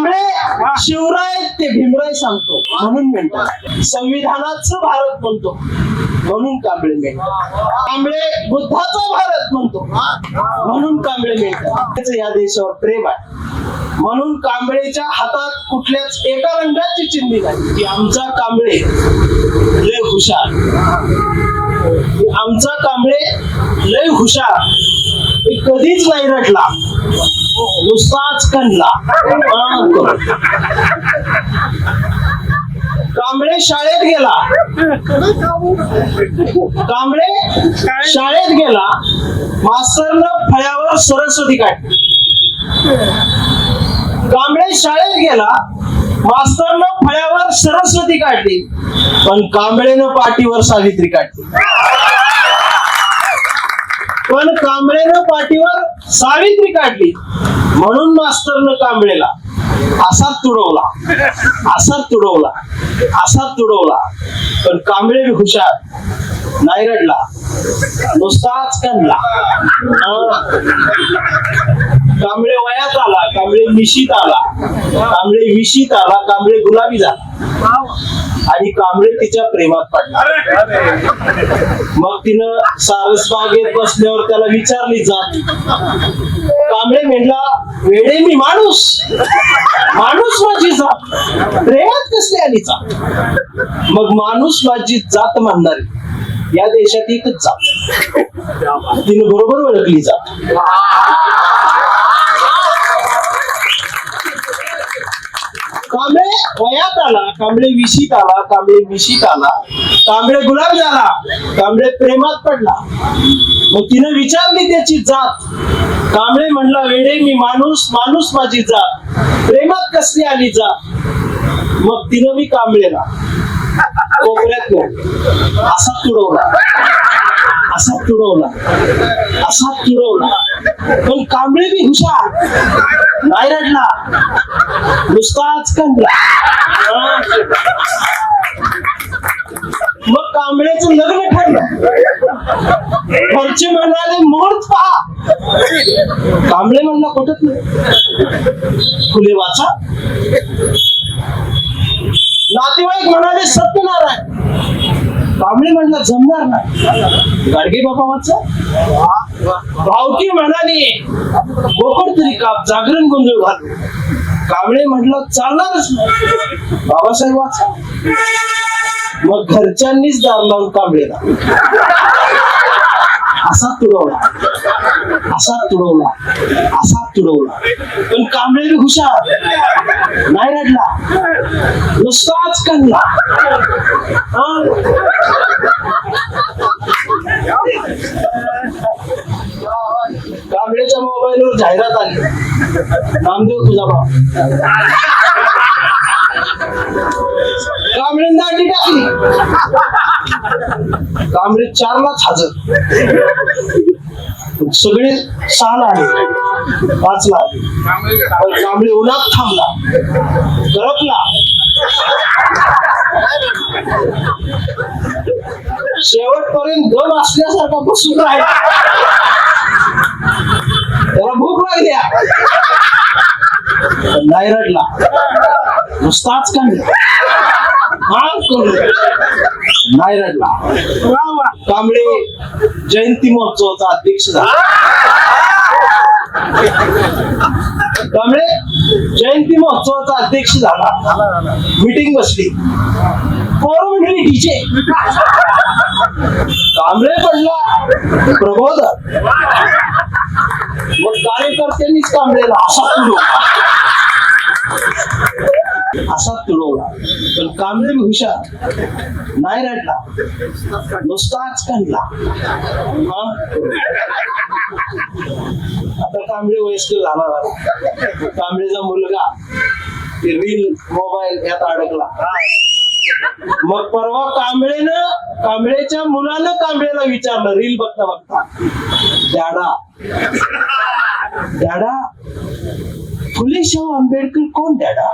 कांबळे शिवराय ते भीमराय सांगतो म्हणून म्हणतात. संविधानाचं भारत म्हणतो म्हणून कांबळे म्हणतात. कांबळे बुद्धाचा भारत म्हणतो म्हणून कांबळे त्याचं या देशावर प्रेम आहे. म्हणून कांबळेच्या हातात कुठल्याच एका रंगाची चिन्ही नाही. की आमचा कांबळे लय हुशार. आमचा कांबळे लय हुशार. हे कधीच नाही रटला नुसताच कणला कांबळे शाळेत गेला. कांबळे शाळेत गेला. मास्तरनं फळ्यावर सरस्वती काढली. कांबळे शाळेत गेला. मास्तरनं फळ्यावर सरस्वती काढली. पण कांबळेनं पाठीवर सावित्री काढली. पण कांबळेनं पाठीवर सावित्री काढली. म्हणून मास्टरनं कांबळेला असा तुडवला. असा तुडवला. असा तुडवला. पण कांबळे बी हुशार. नाही रडला. नुसताच कणला कांबळे वयात आला. कांबळे निशीत आला. कांबळे विशीत आला. कांबळे गुलाबी झाला. आणि कांबळे तिच्या प्रेमात पडला. मग तिनं सारसबागेत बसल्यावर त्याला विचारली जात कांबळे म्हणला वेडे मी माणूस. माणूस माझी जात. प्रेमात कसली आली जात? मग माणूस माझी जात म्हणणारी या देशात एकच जात. तिने बरोबर ओळखली जात. वयात आला कांबळे विशीत आला कांबळे विशीत आला कांबळे गुलाब झाला कांबळे प्रेमात पडला. मग तिने विचारली त्याची जात. कांबळे म्हणला वेडे मी माणूस माणूस माझी जात. प्रेमात कसली आली जात? मग तिनं मी कांबळेला कोपऱ्यात असा तुडवला. असा तुडवला. असा तुडवला. पण कांबळे बी हुशार. नाही रडला नुसताच कंगला मग कांबळ्याच लग्न ठरलं घरचे म्हणाले मुहूर्त पहा कांबळे म्हणला कुठत नाही फुले वाचा. त्यांना जमणार नाही. गाडगे बाबा वाचा. भावकी म्हणाली बोकड तरी काप जागरण गोंधळ घालू? कावळे म्हटलं चालणारच नाही. बाबासाहेब वाचा. मग घरच्यांनीच दार लावून कावळेला असा तुडवला असा तुडवला असा तुडवला. पण कांबळे बी हुशार. नाही रडला. नुसताच कणला कांबळेच्या मोबाईलवर जाहिरात आली. नामदेव तुझा भाव कांबळे दांडी टाकली. कांबळे चारलाच हजर. सगळे सहाला आले पाचला आले पण कांबळे उन्हात थांबला. गरपला शेवटपर्यंत दम असल्यासारखा बसून राहिला. त्याला भूक लागल्या नाही रडला. नुसताच कांबळे हा करू नाही रडला. कांबळे जयंती महोत्सवाचा अध्यक्ष झाला. कांबळे जयंती महोत्सवाचा अध्यक्ष झाला. मीटिंग बसली. पोरं म्हणली डीजे. कांबळे पडला. प्रबोध मग कार्यकर्त्यांनीच कांबळेला असा असा तुडवला. पण कांबळे हुशार नाही रडला. नुसताच कणला आता कांबळे वयस्कर झाला. झाला. कांबळेचा मुलगा ते रील मोबाईल यात अडकला. मग परवा कांबळेनं कांबळेच्या मुलानं कांबळेला विचारलं रील बघता बघता. डॅडा डॅडा फुलेशाह आंबेडकर कोण डॅडा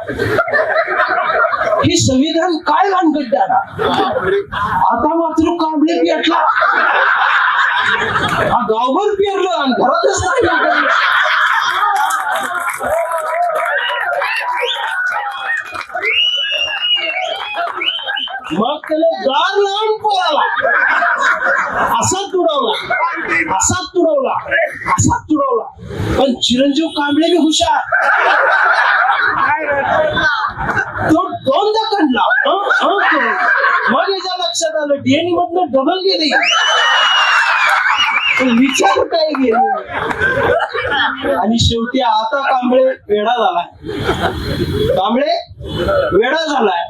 हे संविधान काय भानगड डॅडा आता मात्र कांबळे पेटला. हा गावभर पेरलं आणि घरातच नाही मग त्याला गार लावून पोराला असाच तुडवला. असाच तुडवला. असाच तुडवला. पण चिरंजीव कांबळे बी हुशार. तो दोनदा काढला. मग याच्या लक्षात आलं. डीएनए मधनं डबल गेली. विचार काय गेले? आणि शेवटी आता कांबळे वेडा झालाय. कांबळे वेडा झालाय.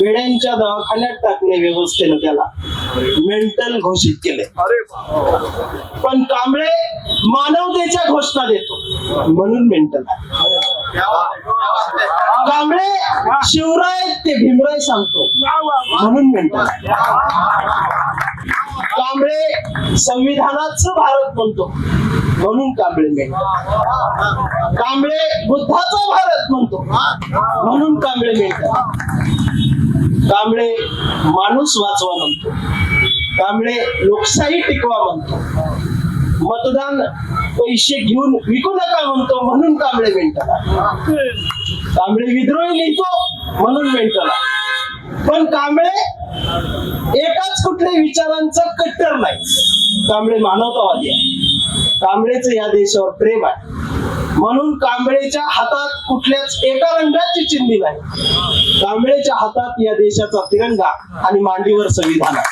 वेड्यांच्या दवाखान्यात टाकले व्यवस्थेनं त्याला. मेंटल घोषित केले. पण कांबळे मानवतेच्या घोषणा देतो. म्हणून मेंटल कांबळे शिवराय ते भीमराय सांगतो. म्हणून मेंटल कांबळे संविधानाचं भारत म्हणतो. म्हणून कांबळे मेंटल कांबळे बुद्धाचा भारत म्हणतो. म्हणून कांबळे मेंटल कांबळे माणूस वाचवा म्हणतो. कांबळे लोकशाही टिकवा म्हणतो. मतदान पैसे घेऊन विकू नका म्हणतो म्हणून कांबळे मेंटला कांबळे विद्रोही लिहितो म्हणून मेंटला पण कांबळे एक कुठल्या विचारांचा कट्टर नाही. कांबळे मानवतावादी आहे. कांबळेचं या देशावर प्रेम आहे. म्हणून कांबळेच्या हातात कुठल्याच एका रंगाची चिंधी नाही. कांबळेच्या हातात या देशाचा तिरंगा आणि मांडीवर संविधान आहे.